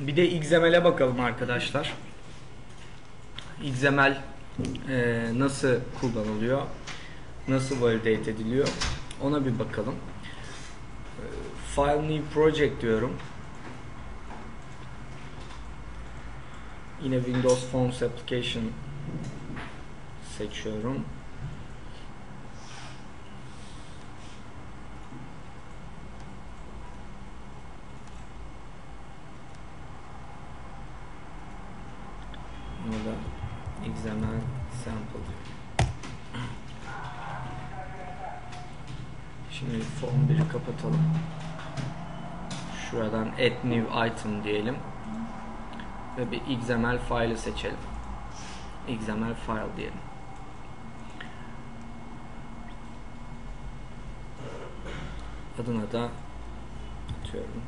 Bir de XML'e bakalım arkadaşlar. XML e, nasıl kullanılıyor? Nasıl validate ediliyor? Ona bir bakalım. E, File New Project diyorum. Yine Windows Forms Application seçiyorum. Burada XML sample Şimdi form 1'i kapatalım. Şuradan add new item diyelim. Ve bir XML file'ı seçelim. XML file diyelim. Adına da atıyorum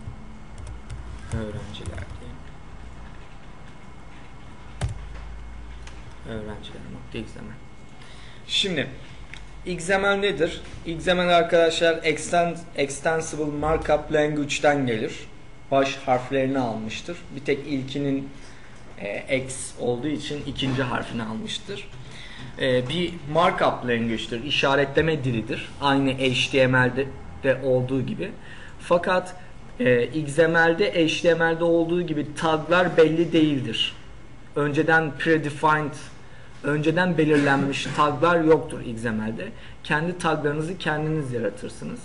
öğrenciler diyelim. Öğrenciler.xml Şimdi XML nedir? XML arkadaşlar Extensible Markup Language'den gelir. Baş harflerini almıştır. Bir tek ilkinin e, X olduğu için ikinci harfini almıştır. E, bir markup language'dir. işaretleme dilidir. Aynı HTML'de de olduğu gibi. Fakat e, XML'de HTML'de olduğu gibi taglar belli değildir. Önceden predefined önceden belirlenmiş taglar yoktur XML'de. Kendi taglarınızı kendiniz yaratırsınız.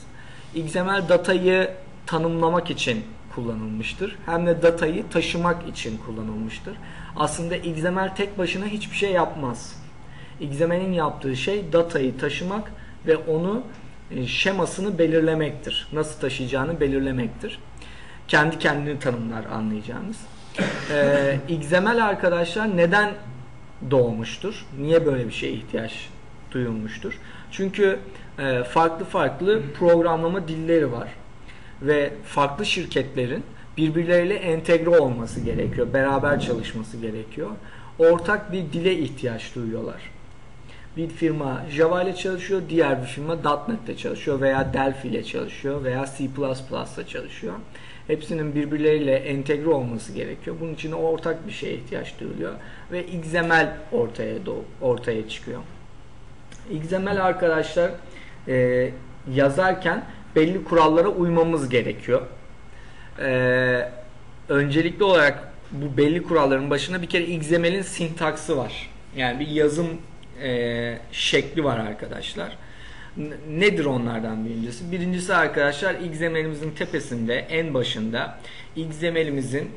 XML datayı tanımlamak için kullanılmıştır. Hem de datayı taşımak için kullanılmıştır. Aslında XML tek başına hiçbir şey yapmaz. XML'in yaptığı şey datayı taşımak ve onu e, şemasını belirlemektir. Nasıl taşıyacağını belirlemektir. Kendi kendini tanımlar anlayacağınız. Ee, XML arkadaşlar neden doğmuştur? Niye böyle bir şeye ihtiyaç duyulmuştur? Çünkü e, farklı farklı programlama dilleri var ve farklı şirketlerin birbirleriyle entegre olması gerekiyor, beraber çalışması gerekiyor. Ortak bir dile ihtiyaç duyuyorlar. Bir firma Java ile çalışıyor, diğer bir firma .NET ile çalışıyor veya Delphi ile çalışıyor veya C++ ile çalışıyor. Hepsinin birbirleriyle entegre olması gerekiyor. Bunun için ortak bir şeye ihtiyaç duyuluyor ve XML ortaya ortaya çıkıyor. XML arkadaşlar e, yazarken belli kurallara uymamız gerekiyor. E, öncelikli olarak bu belli kuralların başına bir kere XML'in sintaksı var. Yani bir yazım e, şekli var arkadaşlar. Nedir onlardan birincisi? Birincisi arkadaşlar XML'imizin tepesinde en başında XML'imizin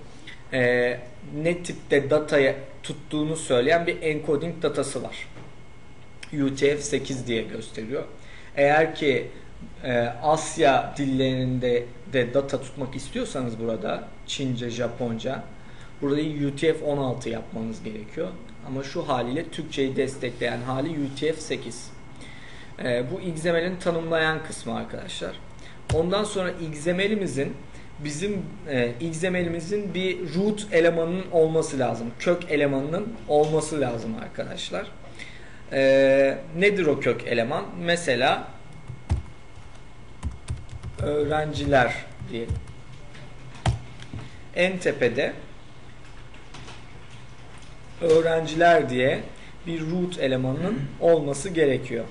e, ne tipte dataya tuttuğunu söyleyen bir encoding datası var. UTF-8 diye gösteriyor. Eğer ki e, Asya dillerinde de data tutmak istiyorsanız burada Çince, Japonca burada UTF-16 yapmanız gerekiyor. Ama şu haliyle Türkçeyi destekleyen hali UTF-8. E, bu XML'in tanımlayan kısmı arkadaşlar. Ondan sonra XML'imizin bizim e, XML'imizin bir root elemanının olması lazım. Kök elemanının olması lazım arkadaşlar. E, nedir o kök eleman? Mesela öğrenciler diyelim. En tepede öğrenciler diye bir root elemanının olması gerekiyor.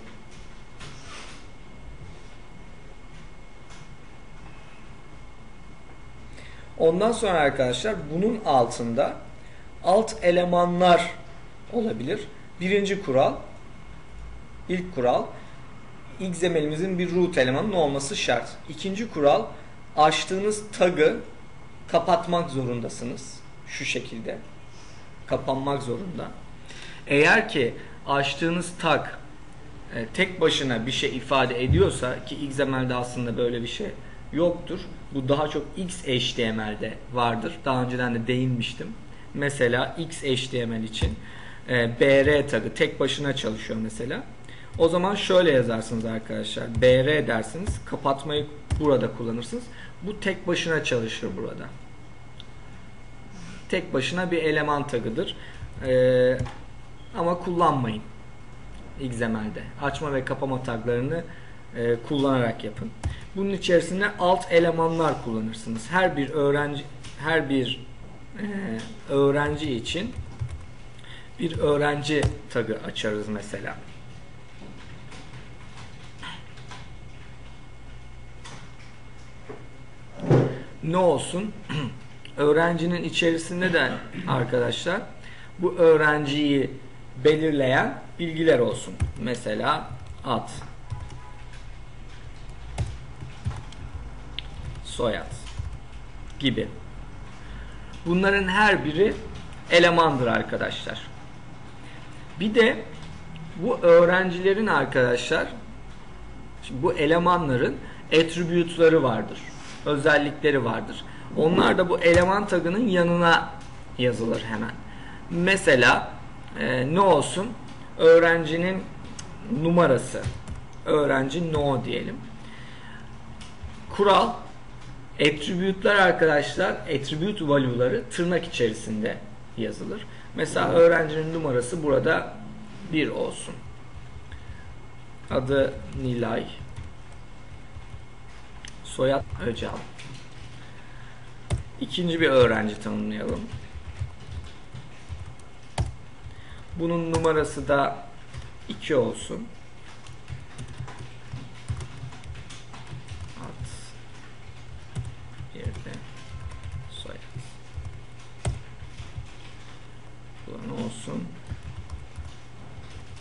Ondan sonra arkadaşlar bunun altında alt elemanlar olabilir. Birinci kural, ilk kural XML'imizin bir root elemanının olması şart. İkinci kural açtığınız tagı kapatmak zorundasınız. Şu şekilde. Kapanmak zorunda. Eğer ki açtığınız tag e, tek başına bir şey ifade ediyorsa ki XML'de aslında böyle bir şey yoktur. Bu daha çok XHTML'de vardır. Daha önceden de değinmiştim. Mesela XHTML için e, BR tagı tek başına çalışıyor mesela. O zaman şöyle yazarsınız arkadaşlar. BR dersiniz. Kapatmayı burada kullanırsınız. Bu tek başına çalışır burada. Tek başına bir eleman tagıdır. Ee, ama kullanmayın. XML'de. Açma ve kapama taglarını e, kullanarak yapın. Bunun içerisinde alt elemanlar kullanırsınız. Her bir öğrenci her bir e, öğrenci için bir öğrenci tagı açarız mesela. Ne olsun? Öğrencinin içerisinde de arkadaşlar bu öğrenciyi belirleyen bilgiler olsun. Mesela ad, soyad gibi. Bunların her biri elemandır arkadaşlar. Bir de bu öğrencilerin arkadaşlar bu elemanların attribute'ları vardır. Özellikleri vardır. Onlar da bu eleman tagının yanına yazılır hemen. Mesela e, ne olsun? Öğrencinin numarası. Öğrenci no diyelim. Kural attribute'lar arkadaşlar attribute value'ları tırnak içerisinde yazılır. Mesela öğrencinin numarası burada 1 olsun. Adı Nilay. Soyad Öcal. İkinci bir öğrenci tanımlayalım. Bunun numarası da 2 olsun.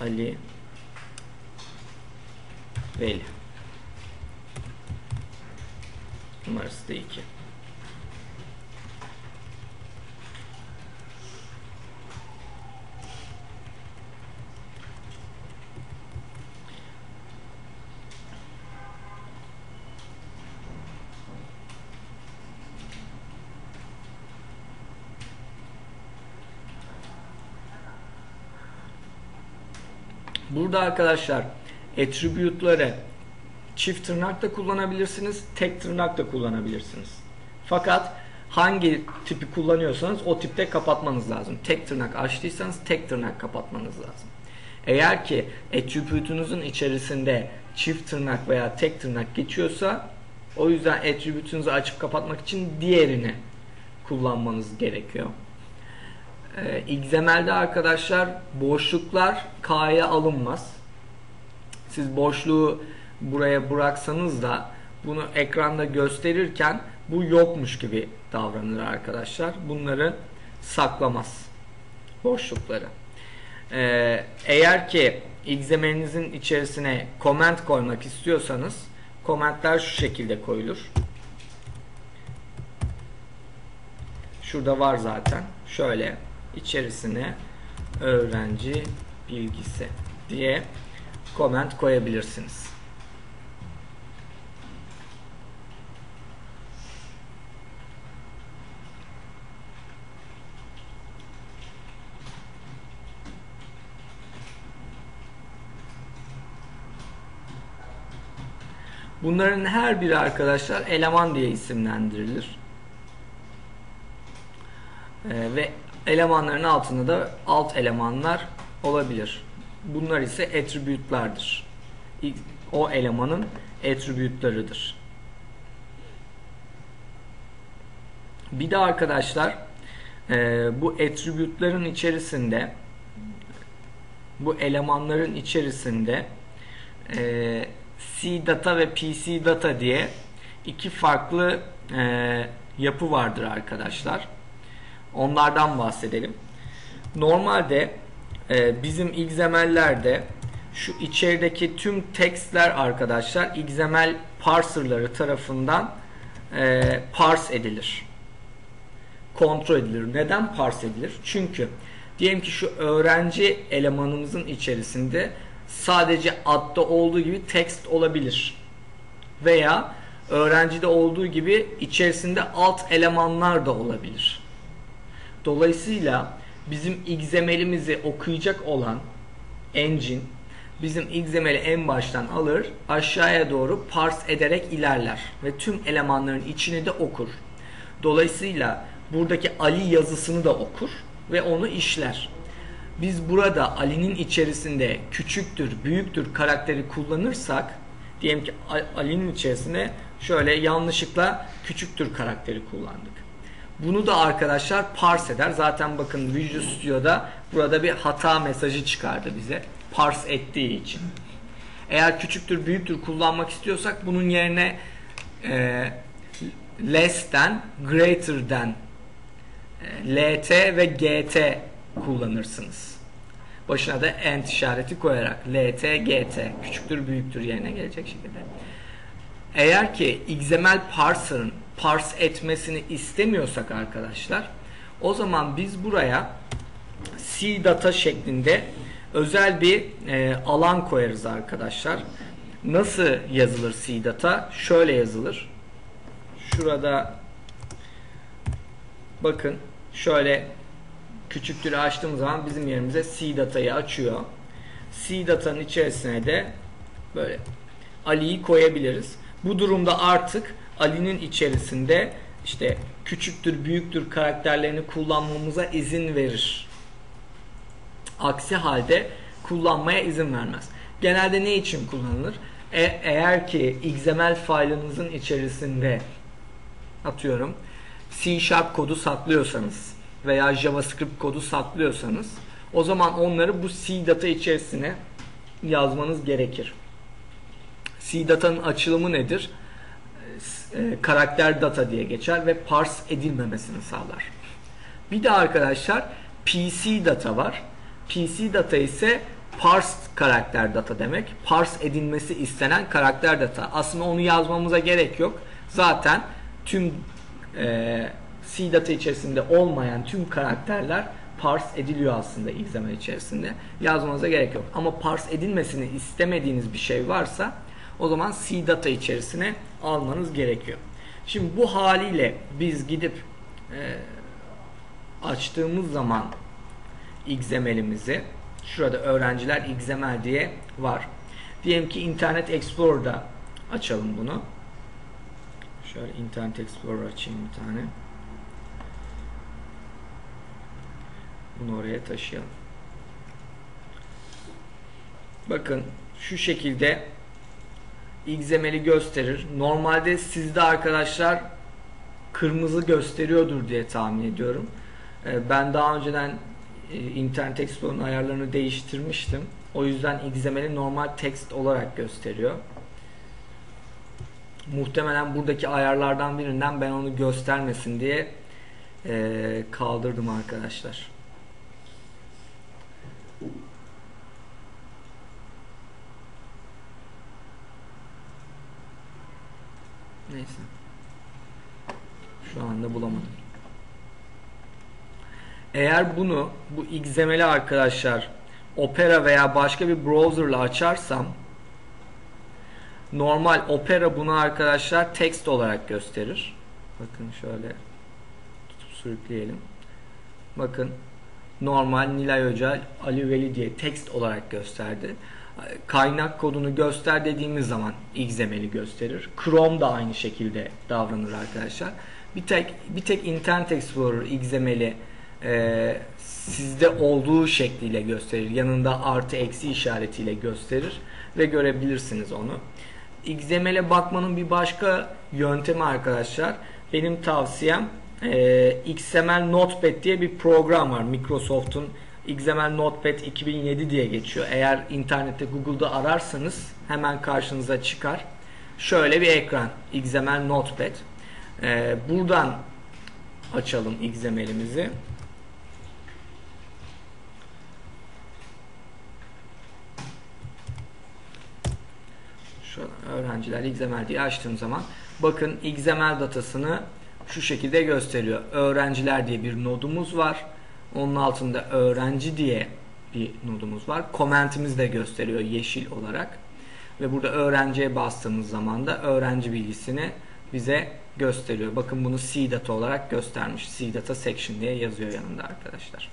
Ali Veli. Numarası da 2. Burada arkadaşlar attribute'ları çift tırnak da kullanabilirsiniz, tek tırnak da kullanabilirsiniz. Fakat hangi tipi kullanıyorsanız o tipte kapatmanız lazım. Tek tırnak açtıysanız tek tırnak kapatmanız lazım. Eğer ki attribute'unuzun içerisinde çift tırnak veya tek tırnak geçiyorsa o yüzden attribute'unuzu açıp kapatmak için diğerini kullanmanız gerekiyor. Ee, XML'de arkadaşlar boşluklar K'ya alınmaz. Siz boşluğu buraya bıraksanız da bunu ekranda gösterirken bu yokmuş gibi davranır arkadaşlar. Bunları saklamaz. Boşlukları. Ee, eğer ki XML'inizin içerisine comment koymak istiyorsanız komentler şu şekilde koyulur. Şurada var zaten. Şöyle içerisine öğrenci bilgisi diye comment koyabilirsiniz. Bunların her biri arkadaşlar eleman diye isimlendirilir. Ee, ve elemanların altında da alt elemanlar olabilir. Bunlar ise attribute'lardır. O elemanın attribute'larıdır. Bir de arkadaşlar e, bu attribute'ların içerisinde bu elemanların içerisinde e, C data ve PC data diye iki farklı e, yapı vardır arkadaşlar. Onlardan bahsedelim. Normalde e, bizim XML'lerde şu içerideki tüm textler arkadaşlar XML parserları tarafından e, parse edilir. Kontrol edilir. Neden parse edilir? Çünkü diyelim ki şu öğrenci elemanımızın içerisinde sadece adda olduğu gibi text olabilir. Veya öğrencide olduğu gibi içerisinde alt elemanlar da olabilir. Dolayısıyla bizim XML'imizi okuyacak olan engine bizim XML'i en baştan alır, aşağıya doğru parse ederek ilerler ve tüm elemanların içini de okur. Dolayısıyla buradaki Ali yazısını da okur ve onu işler. Biz burada Ali'nin içerisinde küçüktür, büyüktür karakteri kullanırsak diyelim ki Ali'nin içerisinde şöyle yanlışlıkla küçüktür karakteri kullandık. Bunu da arkadaşlar parse eder. Zaten bakın Visual Studio'da burada bir hata mesajı çıkardı bize. Parse ettiği için. Eğer küçüktür büyüktür kullanmak istiyorsak bunun yerine e, less than, greater than, e, lt ve gt kullanırsınız. Başına da end işareti koyarak lt, gt küçüktür büyüktür yerine gelecek şekilde. Eğer ki XML parser'ın parse etmesini istemiyorsak arkadaşlar o zaman biz buraya C data şeklinde özel bir e, alan koyarız arkadaşlar. Nasıl yazılır C data? Şöyle yazılır. Şurada bakın şöyle küçüktür açtığım zaman bizim yerimize C datayı açıyor. C datanın içerisine de böyle Ali'yi koyabiliriz. Bu durumda artık Ali'nin içerisinde işte küçüktür, büyüktür karakterlerini kullanmamıza izin verir. Aksi halde kullanmaya izin vermez. Genelde ne için kullanılır? E, eğer ki XML faylınızın içerisinde atıyorum C Sharp kodu saklıyorsanız veya JavaScript kodu saklıyorsanız o zaman onları bu C data içerisine yazmanız gerekir. C datanın açılımı nedir? E, karakter data diye geçer ve parse edilmemesini sağlar. Bir de arkadaşlar PC data var. PC data ise parsed karakter data demek. Parse edilmesi istenen karakter data. Aslında onu yazmamıza gerek yok. Zaten tüm e, C data içerisinde olmayan tüm karakterler parse ediliyor aslında XML içerisinde. Yazmanıza gerek yok. Ama parse edilmesini istemediğiniz bir şey varsa o zaman C içerisine almanız gerekiyor. Şimdi bu haliyle biz gidip e, açtığımız zaman XML'imizi şurada öğrenciler XML diye var. Diyelim ki Internet Explorer'da açalım bunu. Şöyle Internet Explorer açayım bir tane. Bunu oraya taşıyalım. Bakın şu şekilde XML'i gösterir. Normalde sizde arkadaşlar kırmızı gösteriyordur diye tahmin ediyorum. Ee, ben daha önceden e, Internet Explorer'ın ayarlarını değiştirmiştim. O yüzden XML'i normal text olarak gösteriyor. Muhtemelen buradaki ayarlardan birinden ben onu göstermesin diye e, kaldırdım arkadaşlar. Neyse. Şu anda bulamadım. Eğer bunu bu XML'i arkadaşlar Opera veya başka bir browser'la açarsam normal Opera bunu arkadaşlar text olarak gösterir. Bakın şöyle tutup sürükleyelim. Bakın normal Nilay Hoca Ali Veli diye text olarak gösterdi. Kaynak kodunu göster dediğimiz zaman XML'i gösterir. Chrome da aynı şekilde davranır arkadaşlar. Bir tek bir tek Internet Explorer XML'i e, sizde olduğu şekliyle gösterir. Yanında artı eksi işaretiyle gösterir ve görebilirsiniz onu. XML'e bakmanın bir başka yöntemi arkadaşlar. Benim tavsiyem e, XML Notepad diye bir program var. Microsoft'un XML Notepad 2007 diye geçiyor. Eğer internette Google'da ararsanız hemen karşınıza çıkar. Şöyle bir ekran XML Notepad. E, buradan açalım XML'imizi. Şu öğrenciler XML diye açtığım zaman bakın XML datasını şu şekilde gösteriyor. Öğrenciler diye bir nodumuz var. Onun altında öğrenci diye bir nodumuz var. Comment'imiz de gösteriyor yeşil olarak. Ve burada öğrenciye bastığımız zaman da öğrenci bilgisini bize gösteriyor. Bakın bunu C data olarak göstermiş. C data section diye yazıyor yanında arkadaşlar.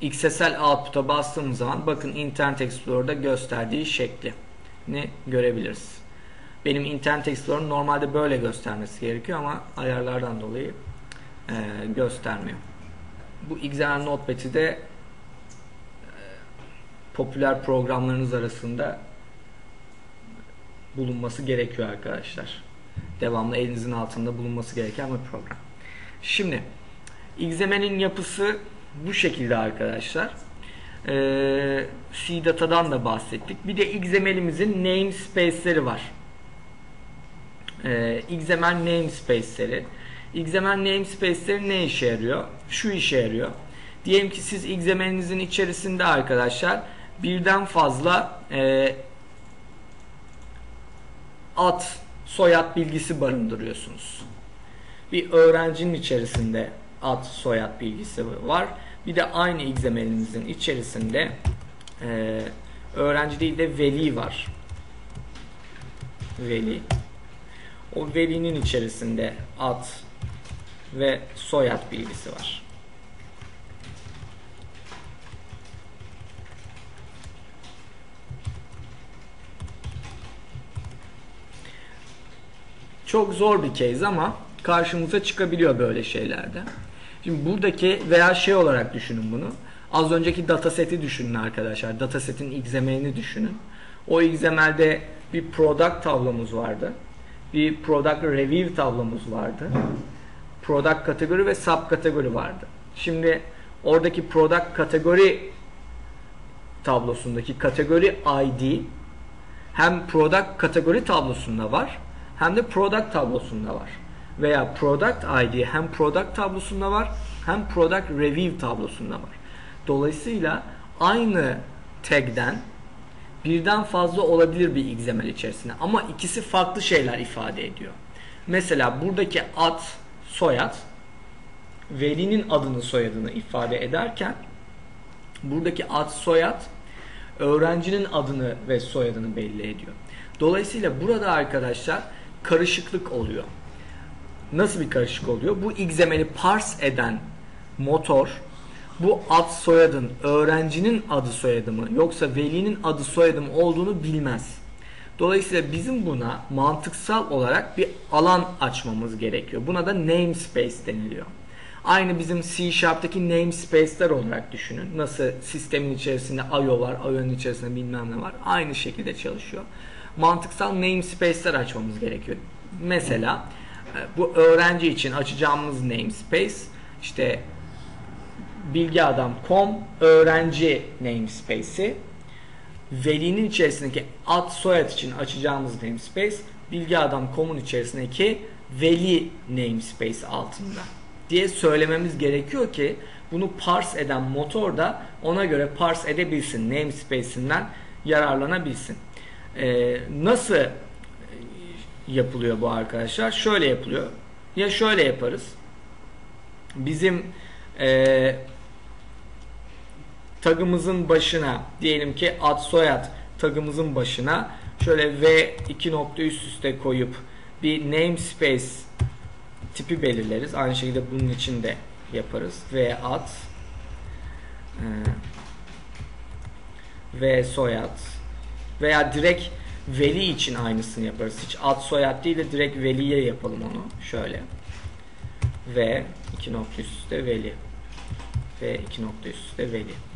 XSL output'a bastığımız zaman bakın Internet Explorer'da gösterdiği şekli ne görebiliriz. Benim Internet Explorer normalde böyle göstermesi gerekiyor ama ayarlardan dolayı e, göstermiyor. Bu XML Notepad'i de e, popüler programlarınız arasında bulunması gerekiyor arkadaşlar. Devamlı elinizin altında bulunması gereken bir program. Şimdi XML'in yapısı bu şekilde arkadaşlar. Ee, CData'dan da bahsettik. Bir de XML'imizin namespace'leri var. Ee, XML namespace'leri. XML namespace'leri ne işe yarıyor? Şu işe yarıyor. Diyelim ki siz XML'inizin içerisinde arkadaşlar birden fazla e, ad, soyad bilgisi barındırıyorsunuz. Bir öğrencinin içerisinde ad, soyad bilgisi var. Bir de aynı XML'inizin içerisinde e, öğrenci değil de veli var. Veli. O velinin içerisinde ad ve soyad bilgisi var. Çok zor bir case ama karşımıza çıkabiliyor böyle şeylerde. Şimdi buradaki veya şey olarak düşünün bunu. Az önceki dataseti düşünün arkadaşlar. Datasetin XML'ini düşünün. O XML'de bir product tablomuz vardı. Bir product review tablomuz vardı. Product kategori ve sub kategori vardı. Şimdi oradaki product kategori tablosundaki kategori ID hem product kategori tablosunda var hem de product tablosunda var. Veya product ID hem product tablosunda var hem product review tablosunda var. Dolayısıyla aynı tag'den birden fazla olabilir bir XML içerisinde ama ikisi farklı şeyler ifade ediyor. Mesela buradaki ad, soyad velinin adını soyadını ifade ederken buradaki ad, soyad öğrencinin adını ve soyadını belli ediyor. Dolayısıyla burada arkadaşlar karışıklık oluyor. Nasıl bir karışık oluyor? Bu XML'i parse eden motor bu ad soyadın öğrencinin adı soyadı mı yoksa velinin adı soyadı mı olduğunu bilmez. Dolayısıyla bizim buna mantıksal olarak bir alan açmamız gerekiyor. Buna da namespace deniliyor. Aynı bizim C Sharp'taki namespace'ler olarak düşünün. Nasıl sistemin içerisinde IO var, IO'nun içerisinde bilmem ne var. Aynı şekilde çalışıyor. Mantıksal namespace'ler açmamız gerekiyor. Mesela e, bu öğrenci için açacağımız namespace işte bilgiadam.com öğrenci namespace'i velinin içerisindeki ad soyad için açacağımız namespace bilgiadam.com'un içerisindeki veli namespace altında diye söylememiz gerekiyor ki bunu parse eden motor da ona göre parse edebilsin namespace'inden yararlanabilsin. Ee, nasıl yapılıyor bu arkadaşlar? Şöyle yapılıyor. Ya şöyle yaparız. Bizim e, tagımızın başına diyelim ki ad soyad tagımızın başına şöyle v iki nokta üst üste koyup bir namespace tipi belirleriz. Aynı şekilde bunun için de yaparız. V ad e, V soyad veya direkt veli için aynısını yaparız. Hiç ad soyad değil de direkt veliye yapalım onu. Şöyle. V iki nokta üst üste veli. V iki nokta üst üste veli.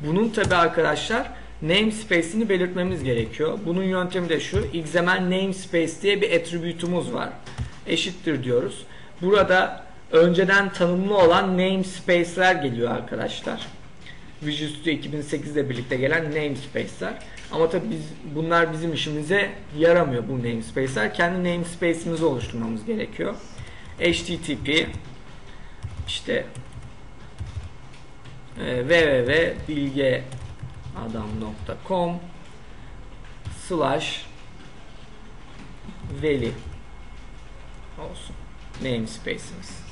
Bunun tabi arkadaşlar namespace'ini belirtmemiz gerekiyor. Bunun yöntemi de şu. XML namespace diye bir attribute'umuz var. Eşittir diyoruz. Burada önceden tanımlı olan namespace'ler geliyor arkadaşlar. Visual Studio 2008 ile birlikte gelen namespace'ler. Ama tabi biz, bunlar bizim işimize yaramıyor bu namespace'ler. Kendi namespace'imizi oluşturmamız gerekiyor. HTTP işte www.bilgeadam.com slash veli olsun namespace'imiz.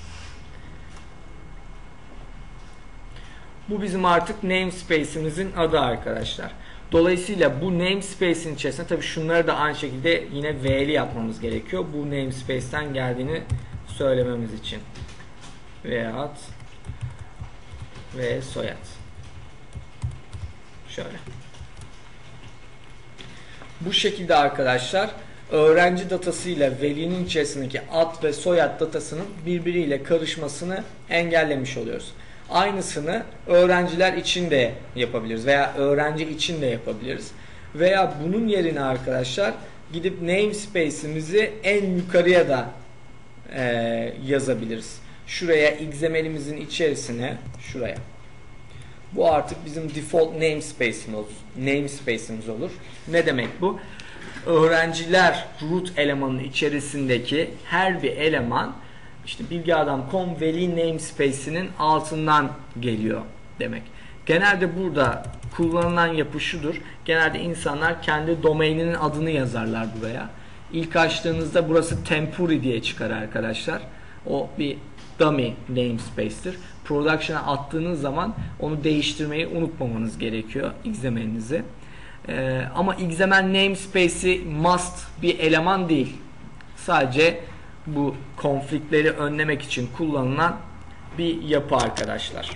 Bu bizim artık namespace'imizin adı arkadaşlar. Dolayısıyla bu namespace'in içerisinde tabii şunları da aynı şekilde yine V'li yapmamız gerekiyor. Bu namespace'ten geldiğini söylememiz için. Veyahut ve soyad. Şöyle. Bu şekilde arkadaşlar öğrenci datası ile velinin içerisindeki ad ve soyad datasının birbiriyle karışmasını engellemiş oluyoruz. Aynısını öğrenciler için de yapabiliriz veya öğrenci için de yapabiliriz. Veya bunun yerine arkadaşlar gidip namespace'imizi en yukarıya da e, yazabiliriz. Şuraya XML'imizin içerisine şuraya. Bu artık bizim default namespace'imiz. Namespace'imiz olur. Ne demek bu? Öğrenciler root elemanının içerisindeki her bir eleman işte bilgiadam.com veli namespace'inin altından geliyor demek. Genelde burada kullanılan yapı şudur. Genelde insanlar kendi domaininin adını yazarlar buraya. İlk açtığınızda burası Tempuri diye çıkar arkadaşlar. O bir dummy namespace'tir. Production'a attığınız zaman onu değiştirmeyi unutmamanız gerekiyor XML'inizi. Ee, ama XML namespace'i must bir eleman değil. Sadece bu konfliktleri önlemek için kullanılan bir yapı arkadaşlar.